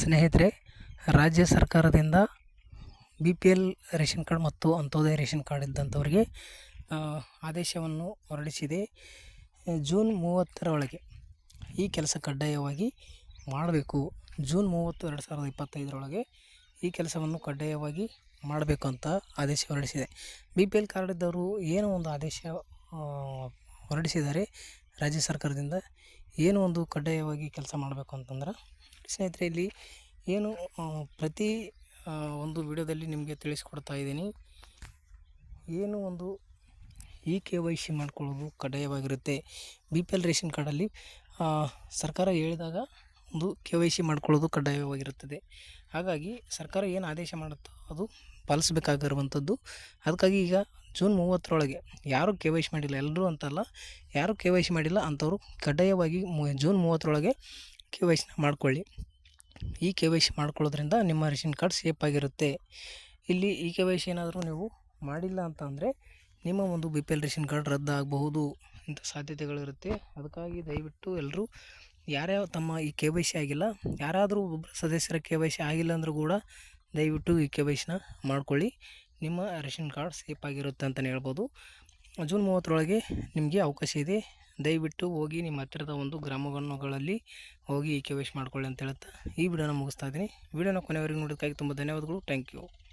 ಸ್ನೇಹಿತರೆ, ರಾಜ್ಯ ಸರ್ಕಾರದಿಂದ B P L ration card ಮತ್ತು ಅಂತ್ಯೋದಯ ರೇಷನ್ ಕಾರ್ಡ್ ಇದ್ದಂಥವ್ರಿಗೆ ಆದೇಶವನ್ನು ಹೊರಡಿಸಿದೆ. ಜೂನ್ ಮೂವತ್ತರ ಒಳಗೆ ಈ ಕೆಲಸ ಕಡ್ಡಾಯವಾಗಿ ಮಾಡಬೇಕು. ಜೂನ್ ಮೂವತ್ತು, ಎರಡು ಸಾವಿರದ ಇಪ್ಪತ್ತೈದರೊಳಗೆ ಈ ಕೆಲಸವನ್ನು ಕಡ್ಡಾಯವಾಗಿ ಮಾಡಬೇಕು ಅಂತ ಆದೇಶ ಹೊರಡಿಸಿದೆ. ಬಿ ಪಿ ಎಲ್ ಕಾರ್ಡ್ ಇದ್ದವರು ಏನೋ ಒಂದು ಆದೇಶ ಹೊರಡಿಸಿದ್ದಾರೆ? ರಾಜ್ಯ ಸರ್ಕಾರದಿಂದ ಏನು ಒಂದು ಕಡ್ಡಾಯವಾಗಿ ಕೆಲಸ ಮಾಡಬೇಕು ಅಂತಂದ್ರೆ ಸ್ನೇಹಿತರೆ, ಇಲ್ಲಿ ಏನು ಪ್ರತಿ ಒಂದು ವಿಡಿಯೋದಲ್ಲಿ ನಿಮಗೆ ತಿಳಿಸ್ಕೊಡ್ತಾ ಇದ್ದೀನಿ. ಏನು ಒಂದು ಇ ಕೆ ವೈ ಸಿ ಮಾಡ್ಕೊಳ್ಳೋದು ಕಡ್ಡಾಯವಾಗಿರುತ್ತೆ. ಬಿ ಪಿ ಎಲ್ ರೇಷನ್ ಕಾರ್ಡಲ್ಲಿ ಸರ್ಕಾರ ಹೇಳಿದಾಗ ಒಂದು ಕೆ ವೈ ಸಿ ಮಾಡ್ಕೊಳ್ಳೋದು ಕಡ್ಡಾಯವಾಗಿರುತ್ತದೆ. ಹಾಗಾಗಿ ಸರ್ಕಾರ ಏನು ಆದೇಶ ಮಾಡುತ್ತೋ ಅದು ಪಾಲಿಸಬೇಕಾಗಿರುವಂಥದ್ದು. ಅದಕ್ಕಾಗಿ ಈಗ ಜೂನ್ ಮೂವತ್ತರೊಳಗೆ ಯಾರು ಕೆ ವೈ ಸಿ ಮಾಡಿಲ್ಲ, ಎಲ್ಲರೂ ಅಂತಲ್ಲ, ಯಾರು ಕೆ ವೈ ಸಿ ಮಾಡಿಲ್ಲ ಅಂಥವ್ರು ಕಡ್ಡಾಯವಾಗಿ ಜೂನ್ ಮೂವತ್ತರೊಳಗೆ ಕೆ ವೈ ಸಿನ ಮಾಡ್ಕೊಳ್ಳಿ. ಈ ಕೆ ವೈ ಸಿ ಮಾಡ್ಕೊಳ್ಳೋದ್ರಿಂದ ನಿಮ್ಮ ರೇಷನ್ ಕಾರ್ಡ್ ಸೇಫ್ ಆಗಿರುತ್ತೆ. ಇಲ್ಲಿ ಈ ಕೆ ವೈ ಸಿ ಏನಾದರೂ ನೀವು ಮಾಡಿಲ್ಲ ಅಂತ ಅಂದರೆ ನಿಮ್ಮ ಒಂದು B P L ration card ರದ್ದಾಗಬಹುದು ಇಂಥ ಸಾಧ್ಯತೆಗಳಿರುತ್ತೆ. ಅದಕ್ಕಾಗಿ ದಯವಿಟ್ಟು ಎಲ್ಲರೂ ಯಾರ್ಯಾವ ತಮ್ಮ ಈ ಕೆ ವೈ ಸಿ ಆಗಿಲ್ಲ, ಯಾರಾದರೂ ಒಬ್ಬರು ಸದಸ್ಯರ ಕೆ ವೈ ಸಿ ಆಗಿಲ್ಲ ಅಂದರೂ ಕೂಡ ದಯವಿಟ್ಟು ಈ ಕೆ ವೈ ಮಾಡ್ಕೊಳ್ಳಿ. ನಿಮ್ಮ ರೇಷನ್ ಕಾರ್ಡ್ ಸೇಫ್ ಆಗಿರುತ್ತೆ ಅಂತಲೇ ಹೇಳ್ಬೋದು. ಜೂನ್ ಮೂವತ್ತರೊಳಗೆ ನಿಮಗೆ ಅವಕಾಶ ಇದೆ. ದಯವಿಟ್ಟು ಹೋಗಿ ನಿಮ್ಮ ಹತ್ತಿರದ ಒಂದು ಗ್ರಾಮಗಳಲ್ಲಿ ಹೋಗಿ ಈ ಕೆ ಮಾಡ್ಕೊಳ್ಳಿ ಅಂತ ಹೇಳುತ್ತಾ ಈ ವಿಡಿಯೋನ ಮುಗಿಸ್ತಾ ಇದ್ದೀನಿ. ವಿಡಿಯೋನ ಕೊನೆವರೆಗೂ ನೋಡೋದಕ್ಕಾಗಿ ತುಂಬ ಧನ್ಯವಾದಗಳು. Thank you